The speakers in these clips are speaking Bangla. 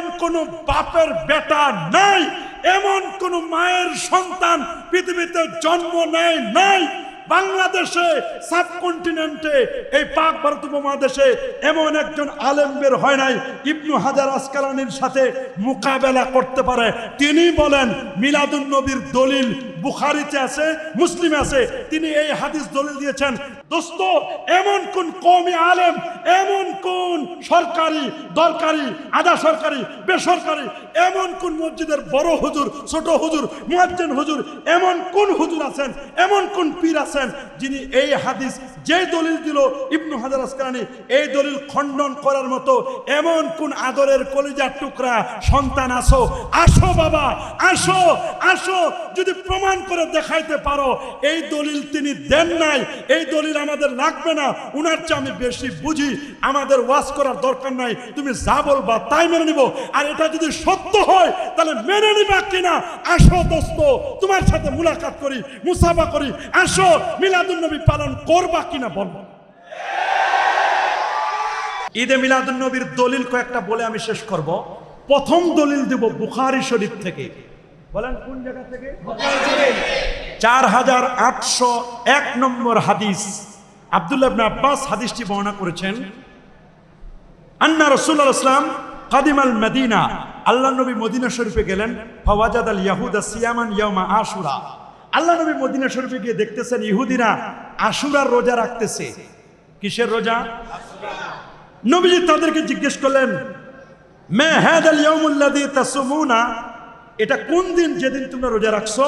এমন কোন বাপের বেটা নাই, এমন কোন মায়ের সন্তান পৃথিবীতে জন্ম নেয় নাই। বাংলাদেশে সাবকন্টিনেন্টে, এই পাক ভারত উপমহাদেশে এমন একজন আলেম বের হয় নাই, ইবনু হাজার আসকালানির সাথে মোকাবেলা করতে পারে। তিনি বলেন, মিলাদুন নবীর দলিল বুখারিতে আছে, মুসলিমে আছে। তিনি এই হাদিস দলিল দিয়েছেন দোস্ত, এমন কোন আলেম, এমন কোন সরকারি, দরকারি, আধা সরকারি, বেসরকারি, এমন কোন মসজিদের বড় হুজুর, ছোট হুজুর হুজুর, এমন কোন হুজুর আছেন, এমন কোন পীর আছেন যিনি এই হাদিস যে দলিল দিল ইবনু হাজার আসকালানি, এই দলিল খণ্ডন করার মতো এমন কোন আদরের কলিজার টুকরা সন্তান আসো আসো বাবা, আসো আসো, যদি প্রমাণ করে দেখাইতে পারো, এই দলিল তিনি দেন নাই, এই দলিল আমাদের লাগবে না। উনার চেয়ে আমি বেশি বুঝি। আমাদের ওয়াজ করার দরকার নাই। তুমি যা বলবা তাই মেনে নিব। আর এটা যদি সত্য হয় তাহলে মেনে নিবা কিনা? আসো দোস্ত তোমার সাথে মুলাকাত করি মুসাফা করি। আসো মিলাদুন নবী পালন করবা কিনা বলব ঈদে মিলাদুন নবীর দলিল কয়েকটা বলে আমি শেষ করব। প্রথম দলিল দেব বুখারি শরীফ থেকে। বলেন কোন জায়গা থেকে? চার হাজার আটশো এক নম্বর হাদিস। আব্দুল্লাহ ইবনে আব্বাস হাদিসটি বর্ণনা করেছেন, আন্না রসুল্লাহ ইসলাম কাদিমাল মদিনা আল্লাহ নবী মদিনা শরীফে গেলেন ফওয়াজাদ আল ইয়াহুদা সিয়ামান ইয়ামা আশুরা আল্লাহ নবী মদিনা শরীফে গিয়ে দেখতেছেন ইহুদিরা আশুরার রোজা রাখতেছে। কিসের রোজা? নবীজি তাদেরকে জিজ্ঞেস করলেন, মে হ্যাদ আল ইয়াউমুল্লাযী তাসুমুনা এটা কোন দিন যেদিন তোমরা রোজা রাখছো?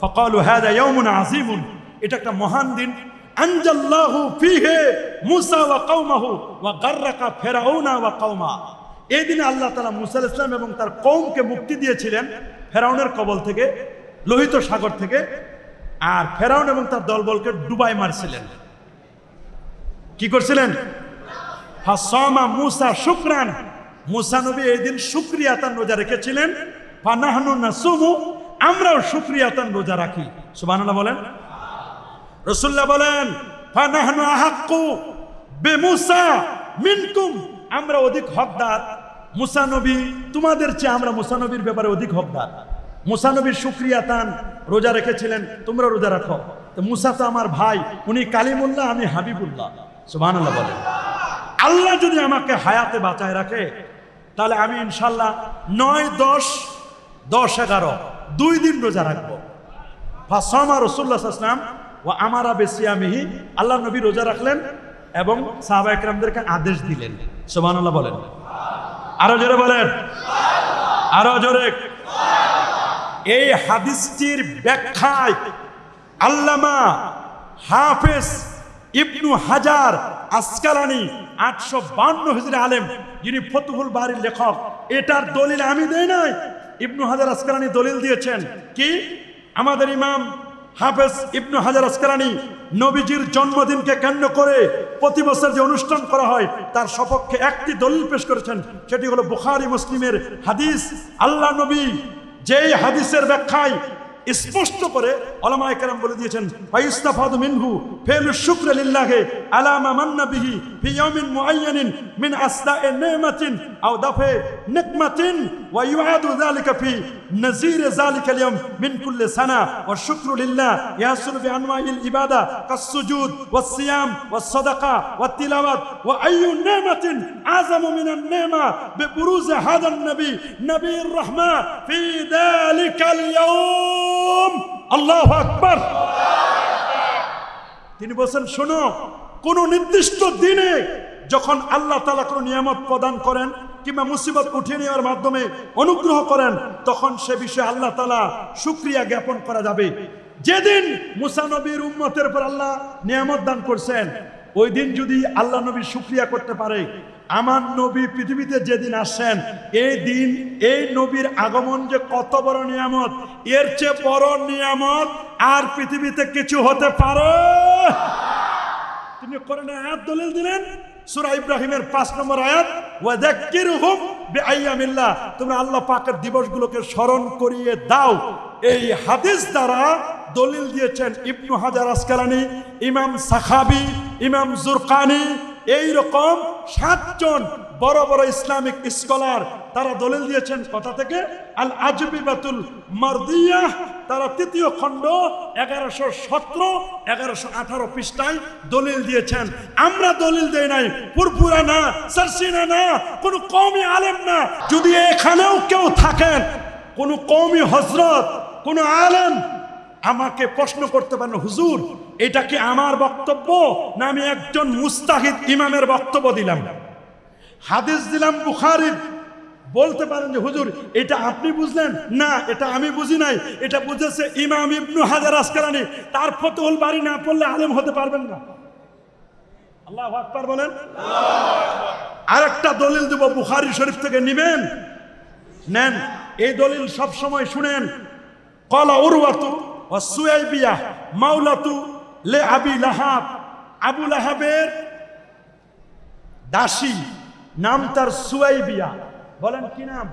ফাকালু হাদা ইয়াউমুন আযীমুন, এটা একটা মহান দিন। আনজাল্লাহু ফিহে মুসা ওয়া কওমাহু ওয়া গাররাকা ফিরআউনা ওয়া কওমা। এই দিনে আল্লাহ তাআলা মুসা আলাইহিস সালাম এবং তার কওমকে মুক্তি দিয়েছিলেন ফেরাউনের কবল থেকে, লোহিত সাগর থেকে, আর ফেরাউন এবং তার দলবলকে ডুবাই মারছিলেন। কি করছিলেন? ফাসমা মুসা শুক্রান। মুসা নবী এই দিন শুক্রিয়াতান রোজা রেখেছিলেন। ফানাহনু নাসুমু, আমরাও শুক্রিয়াতান রোজা রাখি। সুবহানাল্লাহ বলেন রসুল্লাহ বলেন মিনকুম। আমরা অধিক হকদার। মুসা নবী, তোমাদের চেয়ে আমরা মুসা নবীর ব্যাপারে অধিক হকদার। মুসা নবীর শুক্রিয়াতান রোজা রেখেছিলেন, তোমরা রোজা রাখো। তো মুসা তো আমার ভাই, উনি কালিমুল্লাহ, আমি হাবিবুল্লাহ। সুবহানাল্লাহ বলেন। আল্লাহ যদি আমাকে হায়াতে বাঁচায় রাখে, তাহলে আমি ইনশাল্লাহ নয়, দশ দশ, এগারো, দুই দিন রোজা রাখব। ফাসমা রসুল্লাহ আসলাম ও আমারা বেশি আমিহি আল্লাহ নবী রোজা রাখলেন এবং সাহাবা একরামদেরকে আদেশ দিলেন। সোবানুল্লাহ বলেন। আরও জোরে বলেন। আরও জোরে। এই হাদিসটির ব্যাখ্যায় আল্লামা হাফেজ ইবনু হাজার আসকালানি আটশো বান্ন হিজরি আলেম, যিনি ফতুহুল বাড়ির লেখক, এটার দলিল আমি দেই নাই। ইবনু হাজার আসকালানি দলিল দিয়েছেন কি? আমাদের ইমাম হাফেজ ইবনু হাজার আসকালানি নবীজির জন্মদিনকে কেন্দ্র করে প্রতি বছর যে অনুষ্ঠান করা হয়, তার সপক্ষে একটি দলিল পেশ করেছেন, সেটি হলো বুখারি মুসলিমের হাদিস। আল্লাহ নবী যেই হাদিসের ব্যাখ্যায় স্পষ্ট করে ওলামায়ে বলে দিয়েছেন মিনহু শুক্র মিন দাফে নিকমাতিন نزير ذلك اليوم من كل سنة والشكر لله يحصل بأنواع العبادة كالسجود والصيام والصدقة والتلاوة وأي نعمة أعظم من النعمة ببروز هذا النبي نبي الرحمة في ذلك اليوم الله أكبر তিনি বলছেন শোনো কোন নির্দিষ্ট দিনে যখন আল্লাহ তালা কোনো নিয়ামত প্রদান করেন কিংবা মুসিবত উঠিয়ে নেওয়ার মাধ্যমে অনুগ্রহ করেন, তখন সে বিষয়ে আল্লাহ তালা সুক্রিয়া জ্ঞাপন করা যাবে। যেদিন মুসানবীর উম্মতের পর আল্লাহ নিয়ামত দান করছেন, ওই দিন যদি আল্লাহ নবী সুক্রিয়া করতে পারে, আমার নবী পৃথিবীতে যেদিন আসেন এই দিন, এই নবীর আগমন যে কত বড় নিয়ামত, এর চেয়ে বড় নিয়ামত আর পৃথিবীতে কিছু হতে পারে। তিনি করেন দলিল দিলেন সূরা ইব্রাহিমের পাঁচ নম্বর আয়াত, ওয়াযাক্কিরহুম বিআইয়ামিল্লাহ। তোমরা আল্লাহ পাকের দিবসগুলোকে স্মরণ করিয়ে দাও। এই হাদিস দ্বারা দলিল দিয়েছেন ইবনু হাজার আসকালানি, ইমাম সাখাবি, ইমাম জুরকানি। এই রকম সাতজন বড় বড় ইসলামিক স্কলার তারা দলিল দিয়েছেন কথা থেকে আল আজবিবাতুল মারদিয়া তারা তৃতীয় খণ্ড এগারোশো সতেরো, এগারোশো আঠারো পৃষ্ঠায় দলিল দিয়েছেন। আমরা দলিল দেই নাই, পুরপুরা না, সারসিনা না, কোনো কমই আলেম না। যদি এখানেও কেউ থাকেন, কোনো কমই হজরত কোনো আলেম, আমাকে প্রশ্ন করতে পারেন, হুজুর, এটা কি আমার বক্তব্য না আমি একজন মুস্তাহিদ ইমামের বক্তব্য দিলাম? হাদিস দিলাম বুখারির বলতে পারেন যে, হুজুর, এটা আপনি বুঝলেন? না, এটা আমি বুঝি নাই। এটা বুঝেছে ইমাম ইবনু হাজার আসকালানি। তার ফতহুল বাড়ি না পড়লে আলেম হতে পারবেন না। আল্লাহ আকবার বলেন। আরেকটা দলিল দেব বুখারি শরীফ থেকে, নিবেন? নেন। এই দলিল সব সময় শুনেন। কলা উরওয়াতু ও সুয়াইবিয়া মাওলাতু লে আবি লাহাব। আবু লাহাবের দাসী, নাম তার সুয়াইবিয়া। বলেন কি নাম?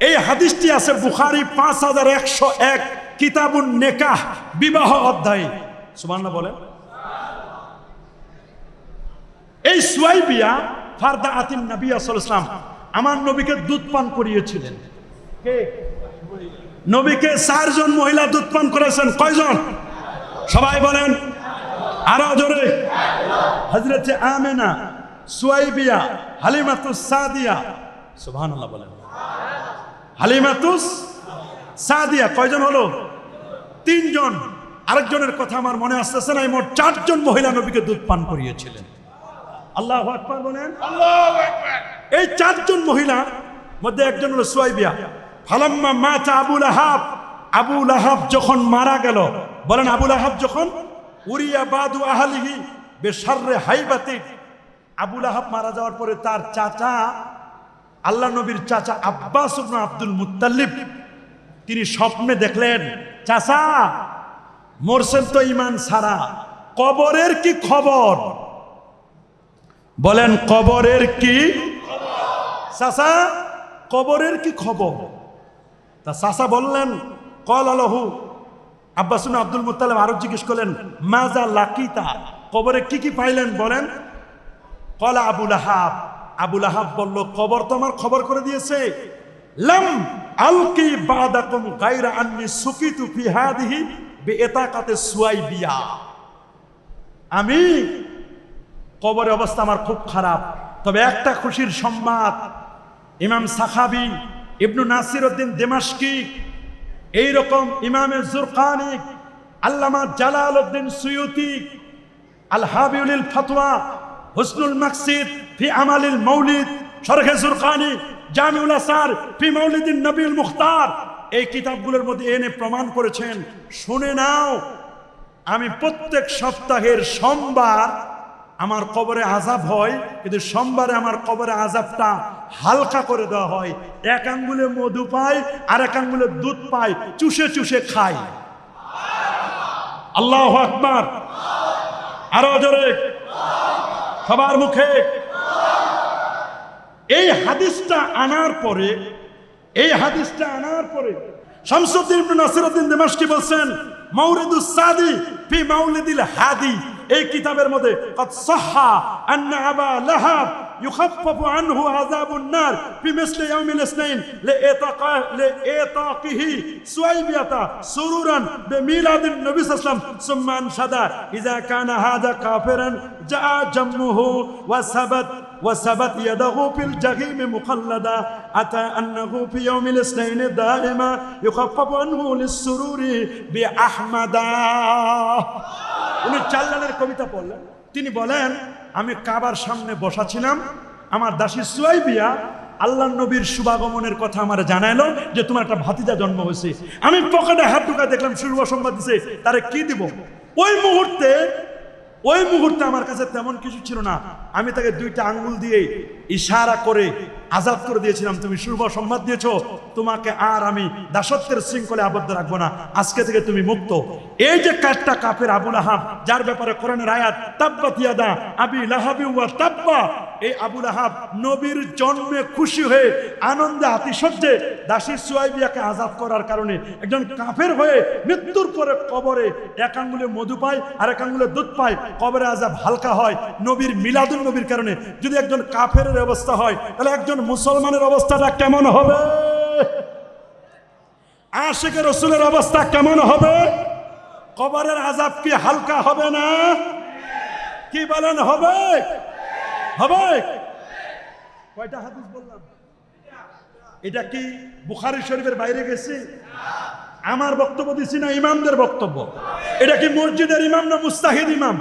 এই হাদিসটি আছে বুখারি পাঁচ হাজার একশো এক, কিতাবুন নেকাহ, বিবাহ অধ্যায়। সুমান্না বলেন। এই সুয়াইবিয়া ফারদা আতিন নবী ইসলাম আমার নবীকে দুধ পান করিয়েছিলেন। কে? নবীকে চারজন মহিলা দুধ পান করেছেন। কয়জন? সবাই বলেন। আরও জোরে। হজরত আমেনা সুয়াইবিয়া হালিমাতুস সাদিয়া। সুবহানাল্লাহ বলেন। হালিমাতুস সাদিয়া কয়জন হলো? তিনজন। আরেকজনের কথা আমার মনে আসতেছে না এই মোট চারজন মহিলা নবীকে দুধ পান করিয়েছিলেন। আল্লাহ আকবার বলেন। এই চারজন মহিলা মধ্যে একজন হলো সুয়াইবিয়া। ফালাম্মা মাতা আবুল আহাব আবুল আহাব যখন মারা গেল বলেন আবুল আহাব যখন উরিয়া বাদু আহালিহি বেসাররে হাইবাতি আবুল আহাব মারা যাওয়ার পরে তার চাচা, আল্লাহ নবীর চাচা আব্বাস আব্দুল মুত্তালিব, তিনি স্বপ্নে দেখলেন, চাচা, মরছেন তো ইমান সারা কবরের কি খবর? বলেন, কবরের কি চাচা, কবরের কি খবর? তা চাচা বললেন, কল আলহু আব্বাসুন আব্দুল মুতালেব আরও জিজ্ঞেস করলেন, মাজা লাকিতা, কবরে কি কি পাইলেন? বলেন কলা আবুল আহাব আবুল আহাব বলল, কবর তো আমার খবর করে দিয়েছে। লাম আলকি বাদাকুম গায়রা আন্নি সুকিতু ফি হাদিহি বিইতাকাতে সুয়াইবিয়া। আমি কবরে অবস্থা আমার খুব খারাপ। তবে একটা খুশির সংবাদ, ইমাম সাখাবি ইবনু নাসির উদ্দিন দেমাশকি এইরকম ইমামে জুরকানি, আল্লামা জালাল উদ্দিন সুয়ুতি, আল হাবিউল ফতোয়া হুসনুল মাকসিদ ফি আমালিল মৌলিদ, শরহে জুরকানি, জামিউল আসার ফি মৌলিদিন নবীল মুখতার। এই কিতাবগুলোর মধ্যে এনে প্রমাণ করেছেন, শুনে নাও, আমি প্রত্যেক সপ্তাহের সোমবার আমার কবরে আজাব হয়, কিন্তু সোমবারে আমার কবরে আজাবটা হালকা করে দেওয়া হয়। এক আঙ্গুলে মধু পাই আর এক আঙ্গুলে দুধ পাই, চুষে চুষে খাই। আল্লাহ আকবার। আরও জোরে। সবার মুখে। হাদিসটা আনার পরে, এই হাদিসটা আনার পরে শামসুদ্দিন নাসিরুদ্দিন বলছেন সাদি ফি হাদি। এই কিতাবের মধ্যে يخفف عنه عذاب النار في مثل يوم الاثنين لإيطاقه لإيطاقه سويبية سرورا بميلاد النبي صلى الله عليه وسلم ثم انشد إذا كان هذا كافرا جاء جمه وثبت وثبت يده في الجحيم مخلدا أتى أنه في يوم الاثنين دائما يخفف عنه للسرور بأحمدا উনি চাল্লানের কবিতা পড়লেন। তিনি বলেন, আমি কাবার সামনে বসা ছিলাম আমার দাসী সুয়াইবিয়া আল্লাহ নবীর শুভাগমনের কথা আমার জানাইলো যে তোমার একটা ভাতিজা জন্ম হয়েছে। আমি পকেটে হাত ঢুকা দেখলাম শুভ সংবাদ দিছে, তারে কি দিব? ওই মুহূর্তে ওই মুহূর্তে আমার কাছে তেমন কিছু ছিল না। আমি তাকে দুইটা আঙ্গুল দিয়ে ইশারা করে আজাদ করে দিয়েছিলাম, তুমি শুভ সম্মান দিয়েছ। তোমাকে আর আমি দাসত্বের শৃঙ্খলে আবদ্ধ রাখব না। আজকে থেকে তুমি মুক্ত। এই যে কাজটা কাপের আবুল আহাব, যার ব্যাপারে কোরআনের আয়াত দিয়া দা আবি লাহাবি ওয়া তাব্বা এই আবুল আহাব নবীর জন্মে খুশি হয়ে আনন্দে আতিশয্যে দাসী সুয়াইবিয়াকে আজাদ করার কারণে একজন কাফের হয়ে মৃত্যুর পরে কবরে এক আঙ্গুলে মধু পায় আর এক আঙ্গুলে দুধ পায়, কবরে আজাব হালকা হয়, নবীর মিলাদুল নবীর কারণে যদি একজন কাফের অবস্থা হয়, তাহলে একজন মুসলমানের অবস্থাটা কেমন হবে? আশেখ রসুলের অবস্থা কেমন হবে? কবরের আজাব কি হালকা হবে না? কি বলেন হবে? হবে। কয়টা হাদিস বললাম? এটা কি বুখারি শরীফের বাইরে গেছে? আমার বক্তব্য দিছি না ইমামদের বক্তব্য। এটা কি মসজিদের ইমাম না মুস্তাহিদ ইমাম?